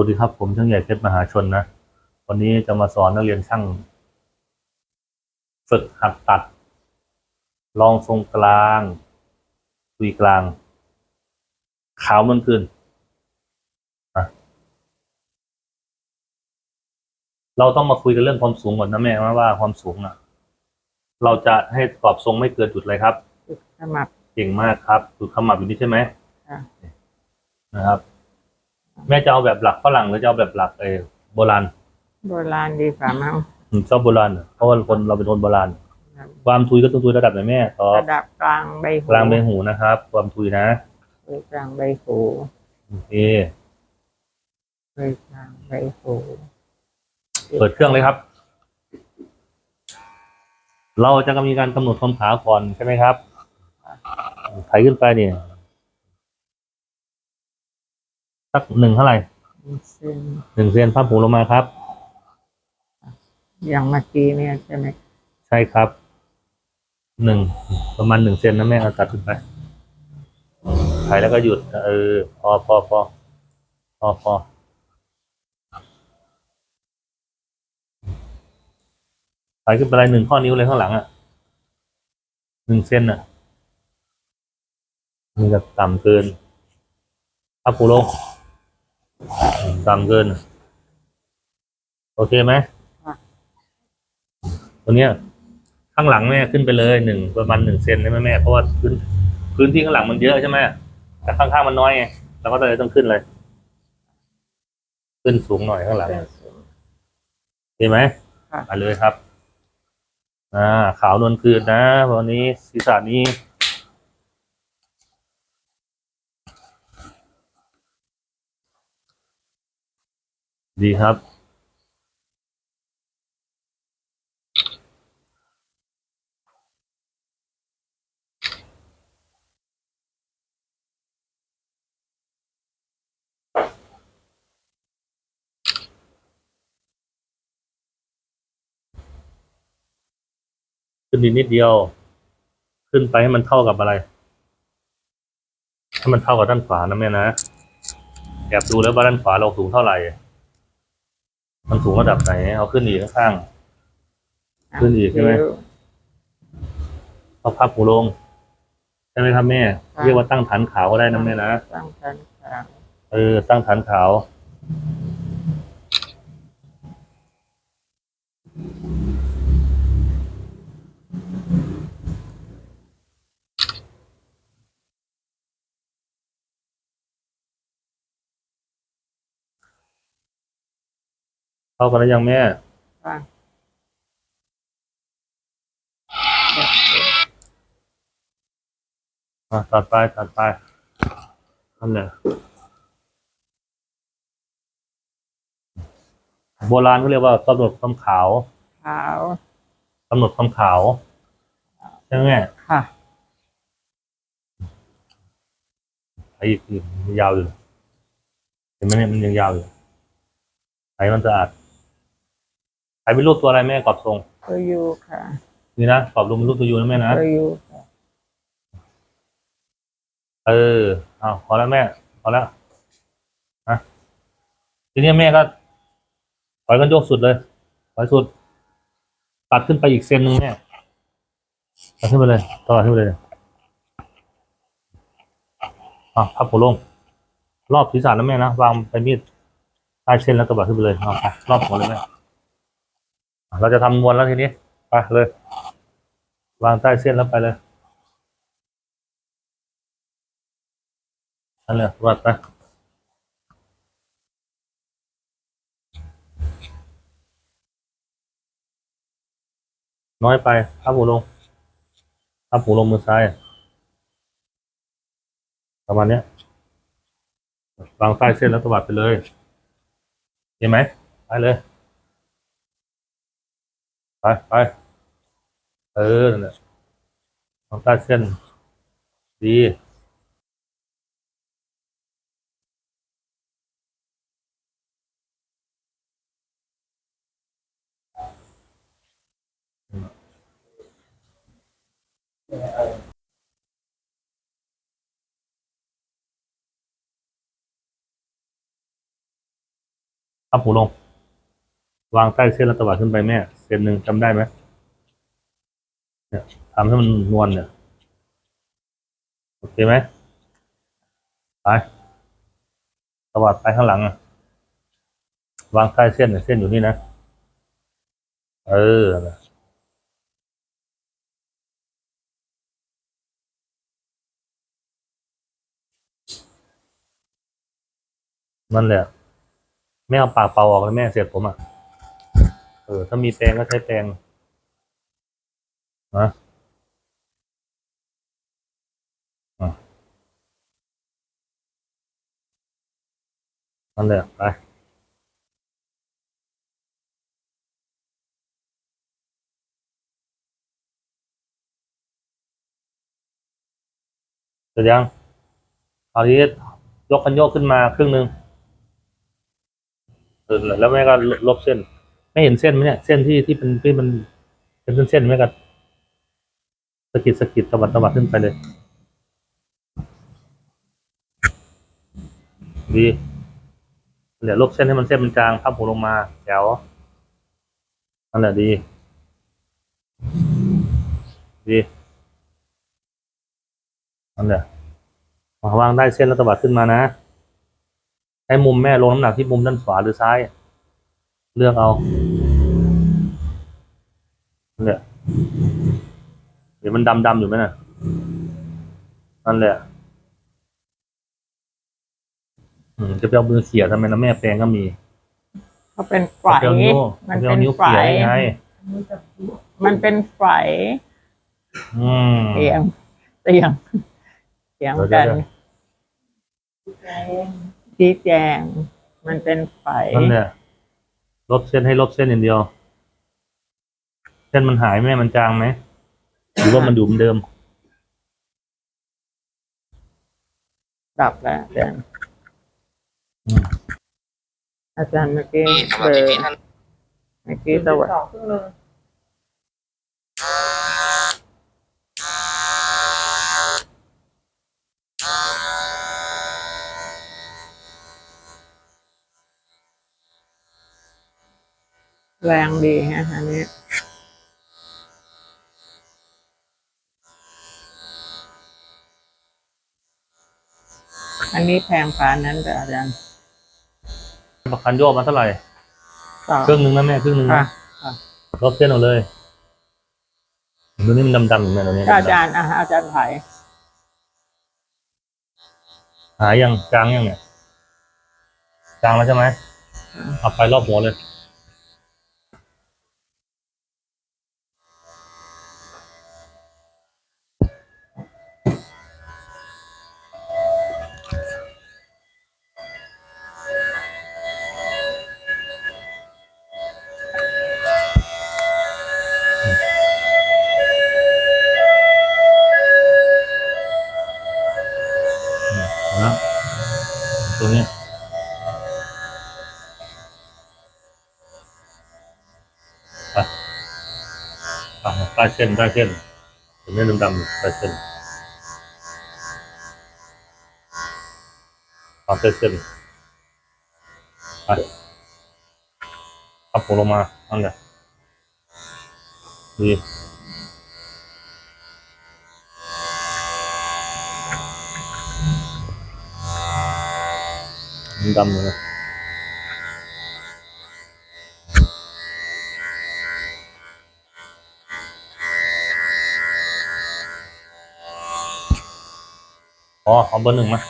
วัสดีครับ ผมช่างใหญ่เพชรมหาชนนะ วันนี้จะมาสอนนักเรียนช่าง ฝึกหัดตัด ลองทรงกลางตุยกลาง ขาวมันขึ้นอะเราต้องมาคุยกันเรื่องความสูงก่อนนะแม่ว่าว่าความสูงอะ เราจะให้กรอบทรงไม่เกินจุดอะไรครับจุดขมับเก่งมากครับจุดขมับอยู่นี่ใช่ไหมค่ะนะครับ แม่จะเอาแบบหลักฝรั่งหรือจะเอาแบบหลักเออโบราณโบราณดีกว่ามั้งผมชอบโบราณเพราะว่าคนเราเป็นคนโบราณ ความทุยก็ต้องทุยระดับไหนแม่ตอบระดับกลางใบหูกลางใบหูนะครับ ความทุยนะใบกลางใบหูโอเคใบกลางใบหูเปิดเครื่องเลยครับ เราจะมีการกำหนดความขาวก่อนใช่ไหมครับไถขึ้นไปเนี่ย สักหนึ่งเท่าไหร่ซึ่งหนึ่งเซนพับหูลงมาครับ อย่างเมื่อกี้เนี่ยใช่ไหมใช่ครับหนึ่งประมาณหนึ่งเซนนะแม่เอาตัดขึ้นไปถ่ายแล้วก็หยุด เออ พอพอพอพอพอถ่ายขึ้นไปเลยหนึ่งข้อนิ้วเลยข้างหลังอะหนึ่งเซนอะมันจะต่ำเกินอัพปูลง ต่ำเกิน โอเคไหมตัวเนี้ย ข้างหลังแม่ขึ้นไปเลยหนึ่งประมาณหนึ่งเซนได้ไหมแม่เพราะว่าพื้นพื้นที่ข้างหลังมันเยอะใช่ไหมแต่ข้างๆมันน้อยไงเราก็เลยต้องขึ้นเลย ขึ้นสูงหน่อยข้างหลังเป็นสูงเห็นไหมค่ะไปเลยครับ อ่า ขาวนวลคืนนะวันนี้ศีรษะนี้ ดีครับ ขึ้นนิดนิดเดียว ขึ้นไปให้มันเท่ากับอะไร ให้มันเท่ากับด้านขวานะแม่นะแอบดูแล้วว่าด้านขวาเราสูงเท่าไหร่ มันสูงระดับไหน เอาขึ้นอีกข้างๆขึ้นอีกใช่ไหมคิ้วเอาพับหูลงใช่ไหมครับแม่ค่ะเรียกว่าตั้งฐานขาวก็ได้นะแม่นะตั้งกันกลางเออ ตั้งฐานขาว เข้ากันแล้วยังแม่กลางอะตัดไปตัดไปนั่นแหละโบราณเขาเรียกว่ากำหนดความขาวขาวกำหนดความขาวใช่ไหมแม่ค่ะไอ้คือมันยาวอยู่เห็นไหมเนี่ยมันยังยาวอยู่ไอ้มันสะอาด ไอ้เป็นรูปตัวอะไรแม่กรอบทรงตัวยูค่ะ นี่นะกรอบรูปเป็นรูปตัวยูนะแม่นะตัวยูค่ะ เออเอาพอแล้วแม่พอแล้วนะทีนี้แม่ก็ถอยกันโยกสุดเลยถอยสุด ตัดขึ้นไปอีกเซนหนึ่งแม่ตัดขึ้นไปเลยต่อขึ้นไปเลยอะพับหัวลง รอบศีรษะนะแม่นะวางไปมีดใต้เส้นแล้วตบัดขึ้นไปเลยเอาไปรอบหัวเลยแม่อะ เราจะทำมวลแล้วทีนี้ ไปเลย วางใต้เส้นแล้วไปเลยนั่นแหละวัดไปน้อยไปทับหูลงทับหูลงมือซ้าย ประมาณนี้วางใต้เส้นแล้วตวัดไปเลย เห็นไหม ไปเลย ไปไปเออเนี่ยตัละทำใเส้น ดีทำผูลง วางใต้เส้นแล้วตวัดขึ้นไปแม่เส้นหนึ่งจำได้ไหมเนี่ยทำให้มันนวลเนี่ยโอเคไหมไปตวัดไปข้างหลังอะวางใต้เส้นเนี่ยเส้นอยู่นี่นะเออนั่นแหละนั่นแหละแม่เอาปากเป่าออกแล้วแม่เสร็จผมอะ เออ ถ้ามีแปรงก็ใช้แปรงนะอะนั่นแหละไปเสร็จยังเอาทีนี้ยกคันโยกขึ้นมาครึ่งหนึ่งแล้วแม่ก็ลบเส้น ไม่เห็นเส้นไหมเนี่ย เส้นที่ที่เป็นที่มันเป็นเส้นๆไหมกันสะกิดสะกิดตะวัดตะวัดขึ้นไปเลย ดีเดี๋ยวลบเส้นให้มันเส้นมันจางพับหัวลงมาแถวนั่นแหละดี ดีนั่นแหละวางได้เส้นแล้วตวัดขึ้นมานะ ให้มุมแม่ลงน้ำหนักที่มุมด้านขวาหรือซ้าย เลือกเอานั่นแหละเดี๋ยวมันดำดำๆอยู่ไหมน่ะนั่นแหละอืมจะไปเอามือเขี่ยทำไมนะแม่แปรงก็มีเขาเป็นไฝจะไปเอานิ้วมันจะไปเป็เอานนิ้วไฝเขี่ยได้ไงมันเป็นไฝอืมเตียงเตียงเตียงเดี๋ยวกันเดี๋ยวชี้แจงมันเป็นไฝนั่นแหละ ลบเส้นให้ลบเส้นอย่างเดียว เส้นมันหายไหมมันจางไหมหรือว่ามันอยู่เหมือนเดิม ดับแล้วอาจารย์อืม อาจารย์เมื่อกี้นี่สำหเบรับอพี่ร์ๆท่าน เมื่อกี้ตะวัน แรงดีฮะอันนี้อันนี้แพงฟ้านั้นแต่อาจารย์ประกันโยกมาเท่าไหร่ต่อครึ่งหนึ่งนะแม่ครึ่งหนึ่งค่ะนะลบเส้นเอาเลยดูนี่มันดำๆอยู่แม่ตรงนี้อาจารย์อะอาจารย์ไผ่หายยังจางยังเนี่ยจางแล้วใช่ไหมเอาไปรอบหัวเลย อะใต้เส้นใต้เส้นตั อ๋อเอาเบอร์หนึ่งมา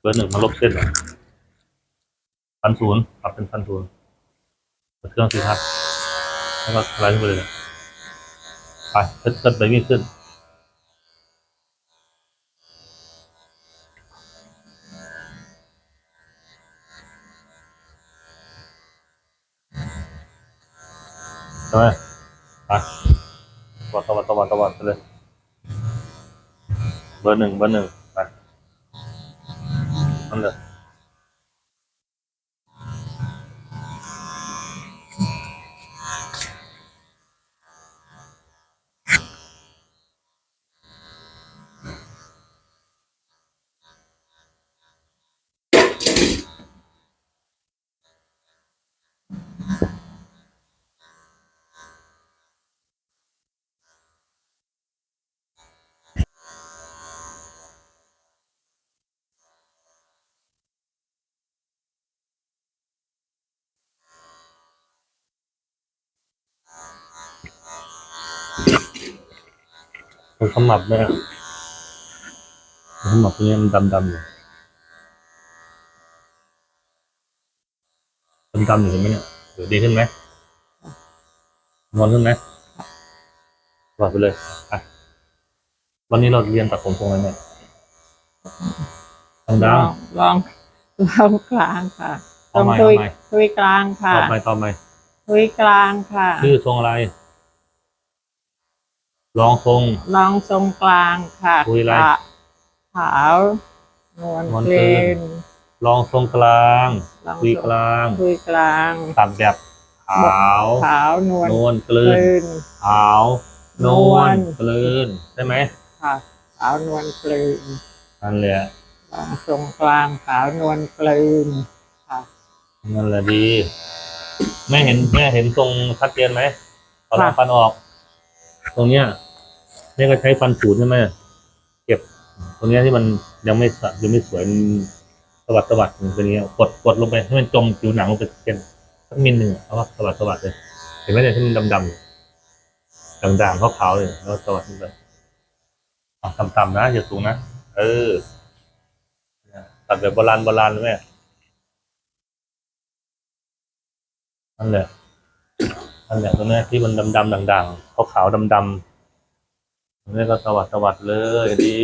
เบอร์หนึ่งมาลบเส้นพันศูนย์ปรับเป็นพันศูนย์เปิดเครื่องสีทันแล้วก็ไลด์ขึ้นไปเลยเนี่ยไปเพิ่มไปวิ่งขึ้นใช่ไหมไป ตะวันตะวันตะวันตะวันไปเลย เบอร์หนึ่งเบอร์หนึ่งไปนั่นเลย ตรงขมับแม่ตรงขมับตรงนี้มันดำๆอยู่ดำๆอยู่เห็นไหมเนี่ยเดี๋ยวดีขึ้นไหมนอนขึ้นไหมว่าไปเลยอะวันนี้เราเรียนตัดผมตรงไหนเนี่ยลดัองงลองลองกลางค่ะๆเอาใหม่ทุเอายใหม่ทุยกลางค่ะต่อไปต่อไปทุยกลางค่ะ ชื่อทรงอะไร รองทรงลองทรงกลางค่ะทุยอะไรขะขาว นวลนวลเกเกิลนรองทรงกลางลองคุยทกรงลางทุยกลาง ตัดแบบขาวขาว นวลนวลกลืกนลืนขาวนวล กลืนใช่ไหมค่ะขาว นวลกลืนนั่นแหละลองทรงกลาง ขาวนวลกลืนค่ะ นั่นแหละดี แม่เห็นแม่เห็นทรงชัดเจนไหมตอนเราฟันออก ตรงเนี้ยแม่ก็ใช้ฟันขูดใช่ไหมเก็บ ตรงเนี้ยที่มันยังไม่สะยังไม่สวยสวัดสวัดตรงนี้กดกดลงไปให้มันจมผิวหนังลงไปเป็นสักมิลหนึ่งอะแล้วก็สวัดสวัดเลย เห็นไหมเนี่ยที่มันดำๆอยู่ด่างๆขาวๆเลยแล้วสวัดขึ้นไปต่ำๆนะอย่าสูงนะเออตัดแบบโบราณโบราณเลยแม่นั่นแหละ นั่นแหละตรงเนี้ยที่มันดำๆด่างๆขาวๆดำๆตรงนี้ก็สวัสดสวัสดเลยดี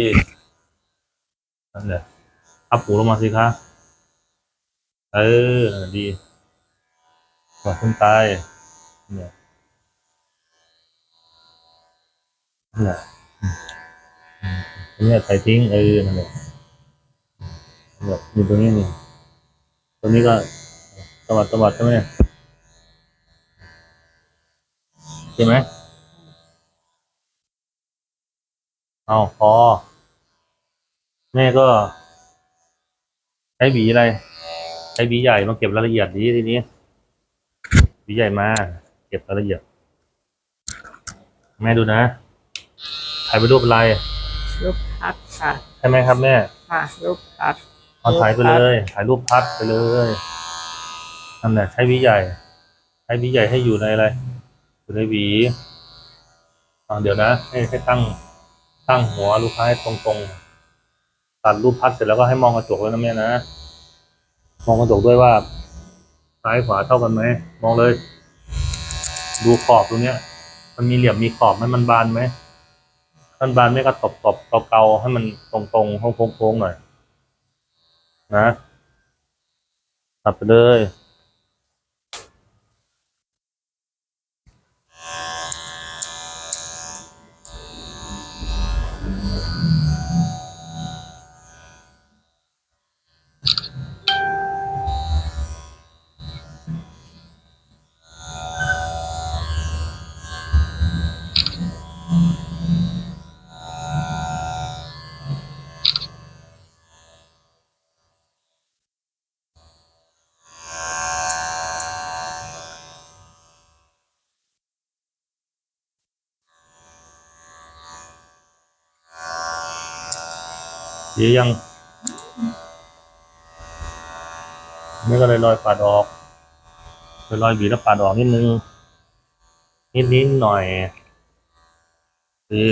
นั่นแหละอัพหูลงมาสิคะเออดีสวัสดขึ้นไปเนี่ยนั่นแหละอืมอืมตรงเนี้ยใส่ทิ้งเออนั่นแหละแบบอยู่ตรงนี้นี่ตรงนี้ก็สวัสดสวัสดใช่ไหม ใช่ไหมเอาพอแม่ก็ใช้หวีอะไรใช้หวีใหญ่มาเก็บรายละเอียดดีทีนี้หวีใหญ่มาเก็บรายละเอียด แม่ดูนะถ่ายไปนรูปอะไรรูปพัดค่ะใช่ไหมครับแม่ค่ะรูปพัดเอาถ่ายไปเลยถ่ายรูปพัดไปเลยนั่นแหละใช้หวีใหญ่ ใช้หวีใหญ่ให้อยู่ในอะไร อยู่ในหวีอ่าเดี๋ยวนะ ให้ให้ตั้ง ตั้งหัวลูกค้าให้ตรงๆ ตัดรูปพัดเสร็จแล้วก็ให้มองกระจกแล้วนะแม่นะ มองกระจกด้วยว่า ซ้ายขวาเท่ากันไหม มองเลย ดูขอบตรงเนี้ย มันมีเหลี่ยมมีขอบไหมมันบานไหมมันบานไม่ก็ตบตบเกาๆให้มันตรงๆโค้งๆหน่อย นะตัดไปเลย ดียังนี่ก็เลยรอยปาดออกเลยรอยบีแล้วปาดออกนิดนึง นิดนิดหน่อยคือ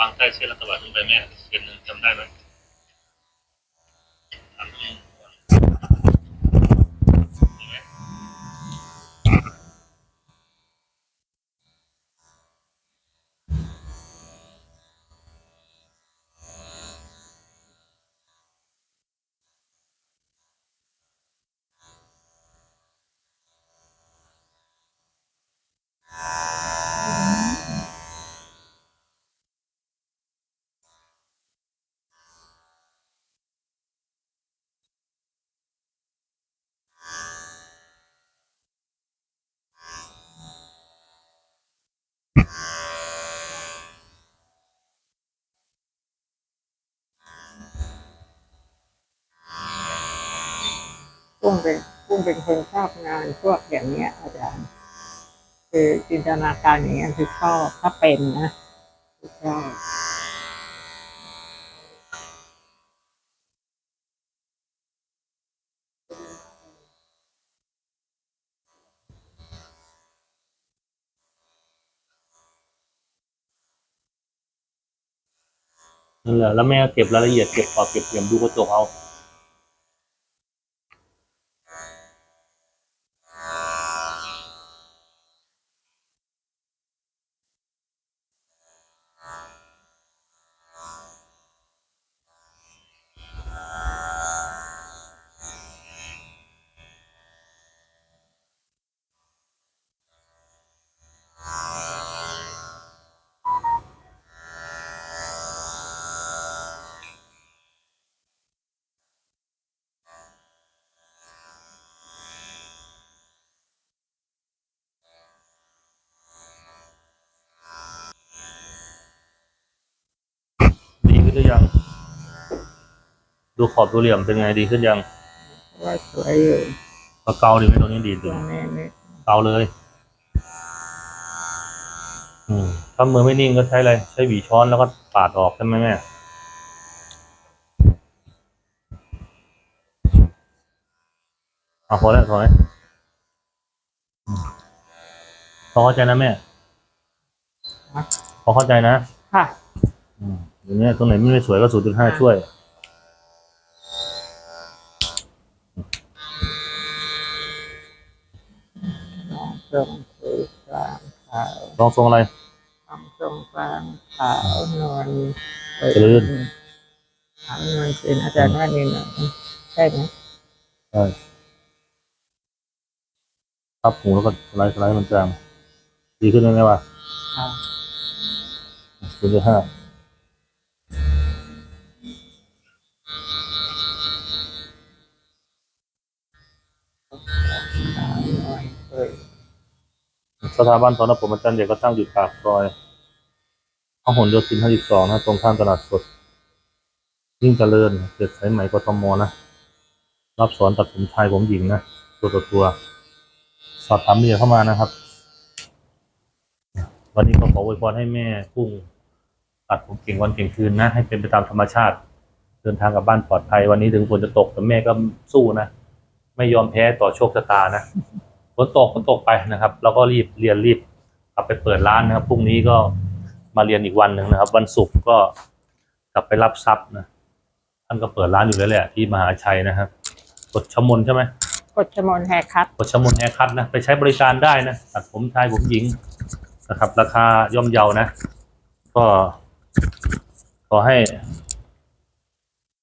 วางใต้เส้นรัตบัดขึ้นไปแม่เส้นหนึ่ง กุ้งเป็นกุ้งเป็นคนชอบงานพวกอย่างเนี้ย อาจารย์ คือจินตนาการอย่างเงี้ยคือชอบถ้าเป็นนะชอบนั่นแหละแล้วแม่เก็บรายละเอียดเก็บขอบเก็บเหลี่ยมดูกระจกเอา ขึ้นหรือยัง ดูขอบดูเหลี่ยมเป็นไงดีขึ้นยังว่าสวยอยู่ก็เกาดิไม่ตรงนี้ดีตดีรงนี้นี่เกาเลย อืมถ้ามือไม่นิ่งก็ใช้อะไร ใช้หวีช้อนแล้วก็ปาดออกใช่ไหมแม่ เอาพอแล้วพอแล้วอืมพอเข้าใจนะแม่ พอเข้าใจนะ ค่ะ อืม อย่างเนี้ยตรงไหนไม่สวยก็ศูนย์จุดห้าช่วยลองทรงคือกลางขาวลองทรงอะไรลองทรงกลางขาวนวลเจริญขาวนวลเป็นอาจารย์ว่านี่หน่อยใช่ไหมใช่ทับหูแล้วก็สไลด์สไลด์มันจางดีขึ้นไหมวะค่ะ ศูนย์จุดห้า ขาวนวลเอ้ยสถาบันสอนผมอาจารย์เด็กก็ตั้งอยู่ปากซอยพหลโยธินห้าสิบสองนะตรงข้ามตลาดสด ยิ่งเจริญเกิดสายไหมกทมนะ รับสอนตัดผมชายผมหญิงนะตัวต่อตัว สอบถามเรียเข้ามานะครับ วันนี้ก็ขออวยพรให้แม่กุ้งตัดผมเก่งวันเก่งคืนนะ ให้เป็นไปตามธรรมชาติ เดินทางกลับบ้านปลอดภัยวันนี้ถึงฝนจะตกแต่แม่ก็สู้นะ ไม่ยอมแพ้ต่อโชคชะตานะฝนตกฝนตกไปนะครับเราก็รีบเรียนรีบกลับไปเปิดร้านนะครับพรุ่งนี้ก็มาเรียนอีกวันหนึ่งนะครับ วันศุกร์ก็กลับไปรับทรัพย์นะท่านก็เปิดร้านอยู่แล้วแหละที่มหาชัยนะครับกดชมนใช่ไหมกฎชมนแฮร์คัตกดชมนแอร์คัทนะไปใช้บริการได้นะตัดผมชายผมหญิงนะครับ ราคาย่อมเยานะ ก็ขอให้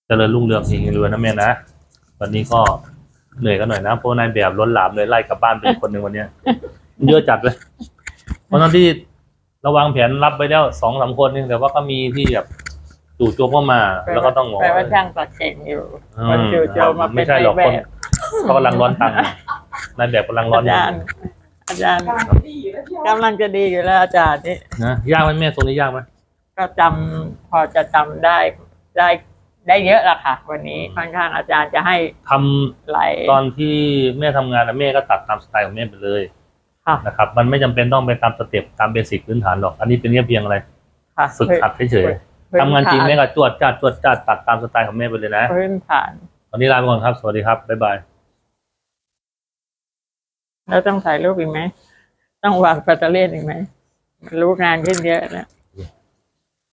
เจริญรุ่งเรืองเฮงรวยนะแม่นะ วันนี้ก็ เหนื่อยกันหน่อยนะเพราะว่านายแบบล้นหลามเลยไล่กลับบ้านเป็นคนหนึ่งวันเนี้ยเยอะจัดเลย เพราะตอนที่เราวางแผนรับไปแล้วสองสามคนนี่แต่ว่าก็มีที่แบบจู่โจมเข้ามา แล้วก็ต้องงอแปลว่าช่างตัดเก่งอยู่อืมวันจู่โจมมาเป็ไม่นใช่หรอกแบคนบเขากำลังร้อนตังค์นายแบบกำลังร้ออานเงิจานรย์อาจารย์กำลังจะดีอยู่แล้วอาจารย์นี่นะยากไหมแม่ตรงนี้ยากไหมก็จำพอจะจำได้ได้ ได้เยอะละค่ะ วันนี้ค่อนข้างอาจารย์จะให้ทำหลาย ตอนที่แม่ทำงานนะแม่ก็ตัดตามสไตล์ของแม่ไปเลยค่ะ นะครับ มันไม่จำเป็นต้องไปตามสเต็ปตามเบสิกพื้นฐานหรอก อันนี้เป็นแค่เพียงอะไร ค่ะฝึกหัดเฉยๆทำงานจริงแม่ก็จวดจัดจวดจัดตัดตามสไตล์ของแม่ไปเลยนะ พื้นฐานวันนี้ลาไปก่อนครับ สวัสดีครับ บ๊ายบาย แล้วต้องถ่ายรูปอีกไหม ต้องวางแบตเตอรี่อีกไหมรู้งานขึ้นเยอะแล้ว